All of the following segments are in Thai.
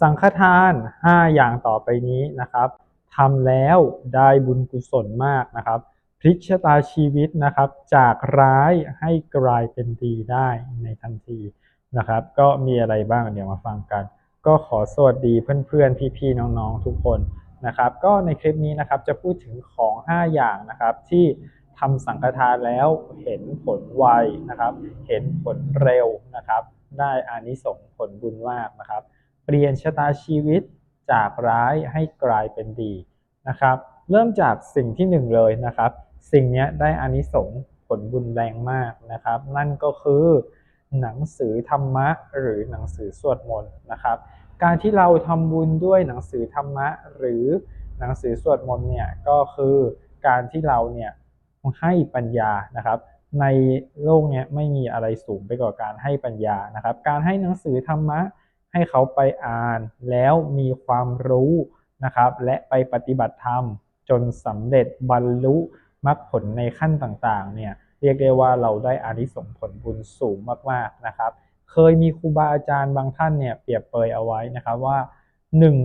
สังฆทาน 5 อย่างต่อไปนี้นะครับทำแล้วได้บุญกุศลมากนะครับ พลิกชะตาชีวิตนะครับ จากร้ายให้กลายเป็นดีได้ในทันทีนะครับ ก็มีอะไรบ้างเดี๋ยวมาฟังกัน ก็ขอสวัสดีเพื่อนๆ พี่ๆ น้องๆ ทุกคนนะครับ ก็ในคลิปนี้นะครับจะพูดถึงของ 5 อย่างนะครับที่ทำสังฆทานแล้วเห็นผลไวนะครับ เห็นผลเร็วนะครับ ได้อานิสงส์ผลบุญมากนะครับ เปลี่ยนชะตาชีวิตจากร้ายให้กลายเป็นดีนะครับ เริ่มจากสิ่งที่หนึ่งเลยนะครับ สิ่งนี้ได้อานิสงส์ผลบุญแรงมากนะครับ นั่นก็คือหนังสือธรรมะหรือหนังสือสวดมนต์นะครับ การที่เราทำบุญด้วยหนังสือธรรมะหรือหนังสือสวดมนต์เนี่ยก็คือการที่เราเนี่ยให้ปัญญานะครับในโลกนี้ไม่มีอะไรสูงไปกว่าการให้ปัญญานะครับ การให้หนังสือธรรมะ ให้เขาไปอ่านแล้วมีความรู้นะครับ และไปปฏิบัติธรรม จนสำเร็จบรรลุมรรคผลในขั้นต่างๆเนี่ยเรียกได้ว่าเราได้อานิสงส์ผลบุญสูงมากๆนะครับ เคยมีครูบาอาจารย์บางท่านเนี่ยเปรียบเปยเอาไว้นะครับว่า1หนึ่ง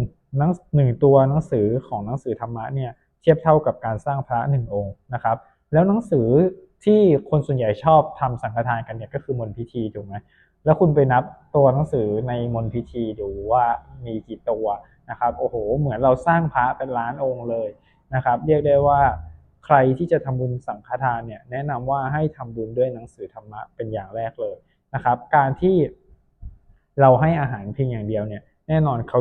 หนึ่งตัวหนังสือของหนังสือธรรมะเนี่ยเทียบเท่ากับการสร้างพระหนึ่งองค์นะครับ แล้วหนังสือ ที่คนส่วนใหญ่ชอบทำสังฆทานกันเนี่ยก็คือมนพิธีถูกไหมแล้วคุณไปนับตัวหนังสือในมนพิธีดูว่ามีกี่ตัวนะครับโอ้โห เหมือนเราสร้างพระเป็นล้านองค์เลยนะครับ เรียกได้ว่าใครที่จะทำบุญสังฆทานเนี่ยแนะนำว่าให้ทำบุญด้วยหนังสือธรรมะเป็นอย่างแรกเลยนะครับ การที่เราให้อาหารเพียงอย่างเดียวเนี่ยแน่นอนเขา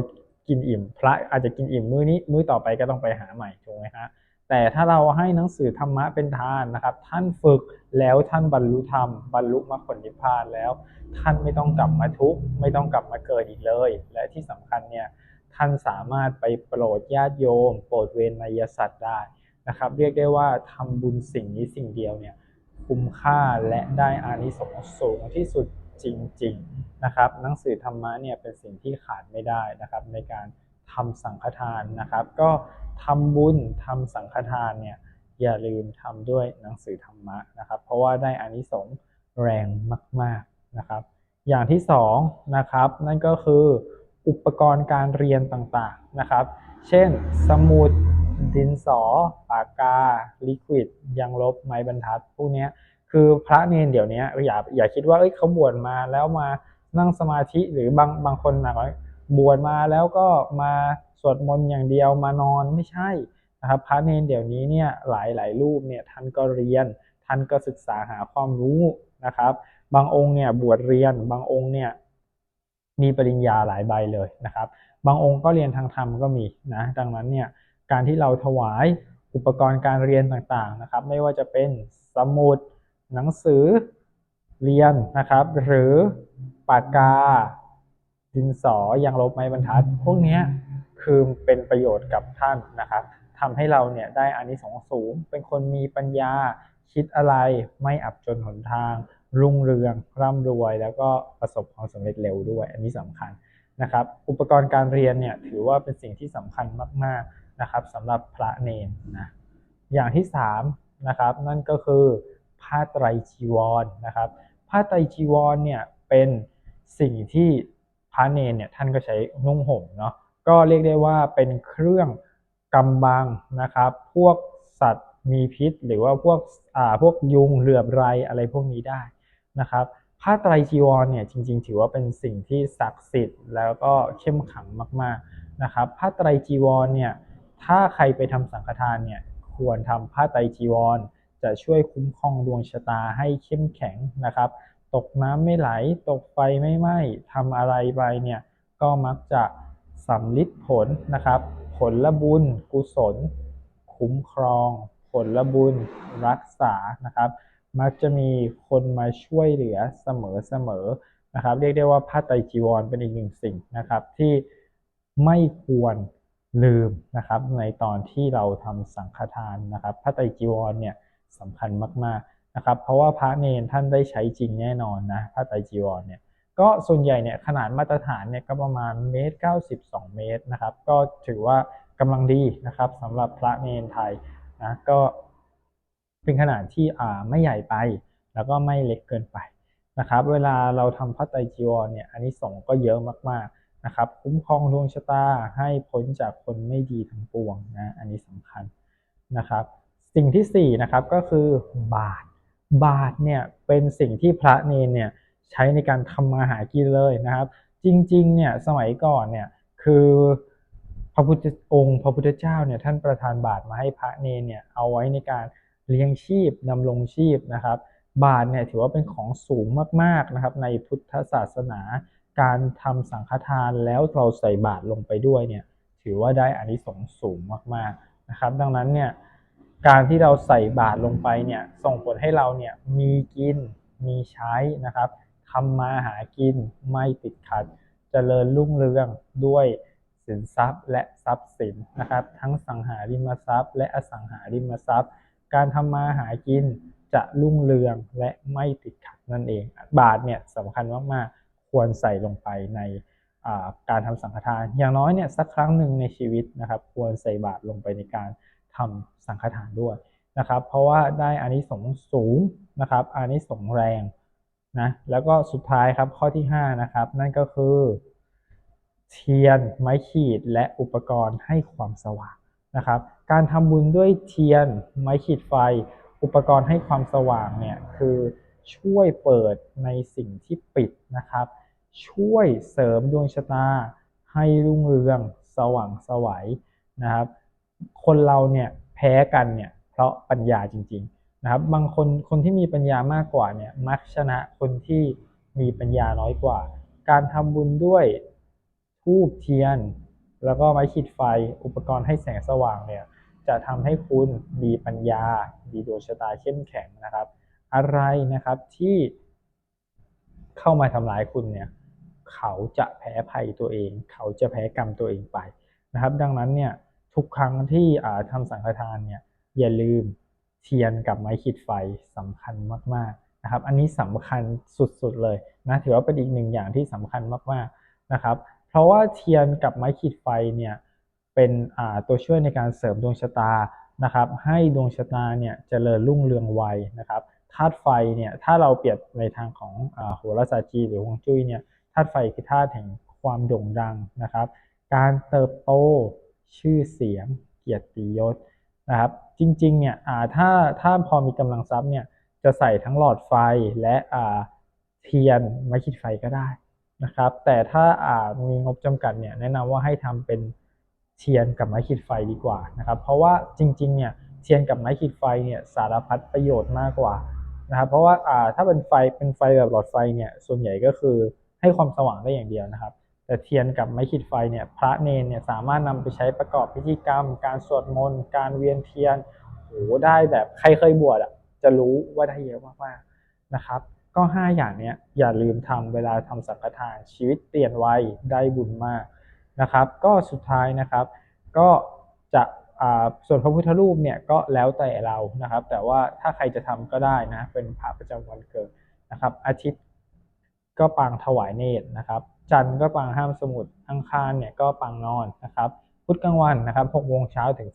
กินอิ่ม พระอาจจะกินอิ่มมื้อนี้มื้อต่อไปก็ต้องไปหาใหม่ถูกไหมฮะ แต่ถ้าเราให้หนังสือธรรมะเป็นทานนะครับ ท่านฝึกแล้วท่านบรรลุธรรม บรรลุมรรคผลนิพพานแล้ว ท่านไม่ต้องกลับมาทุกข์ไม่ต้องกลับมาเกิดอีกเลย และที่สำคัญเนี่ยท่านสามารถไปโปรดญาติโยม โปรดเวนยสัตว์ได้นะครับ เรียกได้ว่าทำบุญสิ่งนี้สิ่งเดียวเนี่ยคุ้มค่าและได้อานิสงส์สูงที่สุดจริงๆนะครับ หนังสือธรรมะเนี่ยเป็นสิ่งที่ขาดไม่ได้นะครับในการ ทำสังฆทานนะครับ ก็ทำบุญทำสังฆทานเนี่ยอย่าลืมทำด้วยหนังสือธรรมะนะครับ เพราะว่าได้อานิสงส์แรงมาก ๆนะครับ อย่างที่สองนะครับนั่นก็คืออุปกรณ์การเรียนต่างๆนะครับ เช่น สมุดดินสอ ปากกา ลิควิดยางลบไม้บรรทัด พวกนี้คือพระเนนเดี๋ยวนี้อย่าอย่าคิดว่าเอ้ยเขาบวชมาแล้วมานั่งสมาธิหรือบางบางคนนะ บวชมาแล้วก็มาสวดมนต์อย่างเดียวมานอนไม่ใช่นะครับพระเนนเดี๋ยวนี้เนี่ยหลายหลายรูปเนี่ยท่านก็เรียน ท่านก็ศึกษาหาความรู้นะครับ บางองค์เนี่ยบวชเรียน บางองค์เนี่ยมีปริญญาหลายใบเลยนะครับ บางองค์ก็เรียนทางธรรมก็มีนะดังนั้นเนี่ยการที่เราถวายอุปกรณ์การเรียนต่างๆนะครับ ไม่ว่าจะเป็นสมุดหนังสือเรียนนะครับ หรือปากกา ดินสอยางลบไม้บรรทัด พวกนี้คือเป็นประโยชน์กับท่านนะครับทำให้เราเนี่ยได้อานิสงส์สูง เป็นคนมีปัญญาคิดอะไรไม่อับจนหนทาง รุ่งเรืองร่ำรวย แล้วก็ประสบความสำเร็จเร็วด้วย อันนี้สำคัญนะครับ อุปกรณ์การเรียนเนี่ยถือว่าเป็นสิ่งที่สำคัญมากๆนะครับสำหรับพระเนนนะอย่างที่3นะครับนั่นก็คือผ้าไตรจีวรนะครับผ้าไตรจีวรเนี่ยเป็นสิ่งที่ พระเนนเนี่ยท่านก็ใช้นุ่งห่มเนาะก็เรียกได้ว่าเป็นเครื่องกำบังนะครับ พวกสัตว์มีพิษ หรือว่าพวกอ่าพวกยุงเหลือบไรอะไรพวกนี้ได้นะครับผ้าไตรจีวรเนี่ยจริงๆ ถือว่าเป็นสิ่งที่ศักดิ์สิทธิ์แล้วก็เข้มขังมากๆนะครับผ้าไตรจีวรเนี่ยถ้าใครไปทำสังฆทานเนี่ยควรทำผ้าไตรจีวร จะช่วยคุ้มครองดวงชะตาให้เข้มแข็งนะครับ ตกน้ำไม่ไหล ตกไฟไม่ไหม้ทำอะไรไปเนี่ยก็มักจะสำลิดผลนะครับ ผลละบุญ กุศล คุ้มครอง ผลละบุญ รักษานะครับ มักจะมีคนมาช่วยเหลือเสมอเสมอนะครับ เรียกได้ว่าผ้าไตรจีวรเป็นอีกหนึ่งสิ่งนะครับ ที่ไม่ควรลืมนะครับ ในตอนที่เราทำสังฆทานนะครับผ้าไตรจีวรเนี่ยสำคัญมากๆ นะครับ เพราะว่าพระเนนท่านได้ใช้จริงแน่นอนนะผ้าไตรจีวรเนี่ยก็ส่วนใหญ่เนี่ยขนาดมาตรฐานเนี่ยก็ประมาณเมตรเก้าสิบสองเมตรนะครับ ก็ถือว่ากำลังดีนะครับสำหรับพระเนนไทยนะก็เป็นขนาดที่อ่าไม่ใหญ่ไป แล้วก็ไม่เล็กเกินไปนะครับ เวลาเราทำพระไตรจีวรเนี่ยอันนี้สงก็เยอะมากๆนะครับ คุ้มครองดวงชะตาให้พ้นจากคนไม่ดีทั้งปวงนะอันนี้สำคัญนะครับ สิ่งที่สี่นะครับก็คือบาท บาทเนี่ยเป็นสิ่งที่พระเนรเนี่ยใช้ในการทำมาหากินเลยนะครับ จริงๆเนี่ยสมัยก่อนเนี่ยคือพระพุทธองค์ พระพุทธเจ้าเนี่ยท่านประทานบาทมาให้พระเนรเนี่ยเอาไว้ในการเลี้ยงชีพดำรงชีพนะครับ บาทเนี่ยถือว่าเป็นของสูงมากๆนะครับ ในพุทธศาสนา การทำสังฆทานแล้วเราใส่บาตรลงไปด้วยเนี่ยถือว่าได้อานิสงส์สูงมากๆนะครับ ดังนั้นเนี่ย การที่เราใส่บาตรลงไปเนี่ยส่งผลให้เราเนี่ยมีกินมีใช้นะครับทำมาหากินไม่ติดขัดเจริญรุ่งเรืองด้วยสินทรัพย์และทรัพย์สินนะครับ ทั้งสังหาริมทรัพย์ และอสังหาริมทรัพย์ การทำมาหากินจะรุ่งเรืองและไม่ติดขัดนั่นเอง บาทเนี่ยสำคัญมากๆควรใส่ลงไปในการทำสังฆทาน อย่างน้อยเนี่ยสักครั้งหนึ่งในชีวิตนะครับ ควรใส่บาทลงไปในการ ทำสังฆทานด้วยนะครับ เพราะว่าได้อานิสงส์สูงนะครับอานิสงส์แรงนะแล้วก็สุดท้ายครับข้อที่5นะครับนั่นก็คือเทียนไม้ขีดและอุปกรณ์ให้ความสว่างนะครับ การทำบุญด้วยเทียนไม้ขีดไฟ อุปกรณ์ให้ความสว่างเนี่ยคือช่วยเปิดในสิ่งที่ปิดนะครับ ช่วยเสริมดวงชะตาให้รุ่งเรืองสว่างสวัยนะครับ คนเราเนี่ยแพ้กันเนี่ยเพราะปัญญาจริง ๆนะครับ บางคนคนที่มีปัญญามากกว่าเนี่ยมักชนะคนที่มีปัญญาน้อยกว่า การทำบุญด้วยทูบเทียน แล้วก็ไม้ขีดไฟอุปกรณ์ให้แสงสว่างเนี่ยจะทำให้คุณมีปัญญามีดวงชะตาเข้มแข็งนะครับ อะไรนะครับที่เข้ามาทำร้ายคุณเนี่ยเขาจะแพ้ภัยตัวเอง เขาจะแพ้กรรมตัวเองไปนะครับ ดังนั้นเนี่ย ทุกครั้งที่ทำสังฆทานเนี่ยอย่าลืมเทียนกับไม้ขีดไฟสำคัญมากๆนะครับ อันนี้สำคัญสุดๆเลยนะถือว่าเป็นอีกหนึ่งอย่างที่สำคัญมากๆนะครับ เพราะว่าเทียนกับไม้ขีดไฟเนี่ยเป็นตัวช่วยในการเสริมดวงชะตานะครับ ให้ดวงชะตาเนี่ยเจริญรุ่งเรืองไวนะครับธาตุไฟเนี่ยถ้าเราเปรียบในทางของโหราศาสตร์จีหรือฮวงจุ้ยเนี่ยธาตุไฟคือธาตุแห่งความโด่งดังนะครับ การเติบโต ชื่อเสียง เกียรติยศนะครับ จริงๆเนี่ยถ้าถ้าพอมีกำลังทรัพย์เนี่ยจะใส่ทั้งหลอดไฟและเทียนไม้ขีดไฟก็ได้นะครับ แต่ถ้ามีงบจำกัดเนี่ยแนะนำว่าให้ทำเป็นเทียนกับไม้ขีดไฟดีกว่านะครับ เพราะว่าจริงๆเนี่ยเทียนกับไม้ขีดไฟเนี่ยสารพัดประโยชน์มากกว่านะครับ เพราะว่าถ้าเป็นไฟเป็นไฟแบบหลอดไฟเนี่ยส่วนใหญ่ก็คือให้ความสว่างได้อย่างเดียวนะครับ แต่เทียนกับไม้ขีดไฟเนี่ยพระเนนเนี่ยสามารถนำไปใช้ประกอบพิธีกรรม การสวดมนต์การเวียนเทียนโอ้ได้แบบใครเคยบวชอะจะรู้ว่าได้เยอะมากๆนะครับ ก็ 5 อย่างเนี้ยอย่าลืมทำเวลาทำสังฆทานชีวิตเปลี่ยนไวได้บุญมากนะครับ ก็สุดท้ายนะครับ ก็จะส่วนพระพุทธรูปเนี่ยก็แล้วแต่เรานะครับ แต่ว่าถ้าใครจะทำก็ได้นะเป็นพระประจำวันเกิดนะครับ อาทิตย์ ก็ปางถวายเนตรนะครับ จันทร์ก็ปางห้ามสมุดอังคารเนี่ยก็ปางนอนนะครับ พุธกลางวันนะครับ6โมงเช้าถึง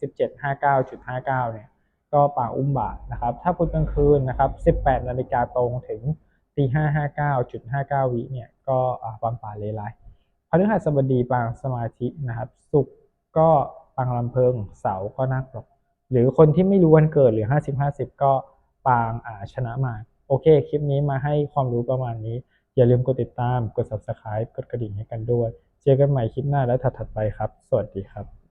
17.59.59เนี่ยก็ปางอุ้มบาทนะครับ ถ้าพุธกลางคืนนะครับ 18นาฬิกาตรงถึงตี559.59วิเนี่ยก็ปางป่าเลไลพฤหัสบดีปางสมาธินะครับศุกร์ก็ปางลำเพิง เสาก็นักหรกหรือคนที่ไม่รู้วันเกิดหรือ50-50ก็ปางอาชนะมา โอเค คลิปนี้มาให้ความรู้ประมาณนี้ อย่าลืมกดติดตาม กด subscribe กดกระดิ่งให้กันด้วย เจอกันใหม่คลิปหน้าและถัดๆไปครับ สวัสดีครับ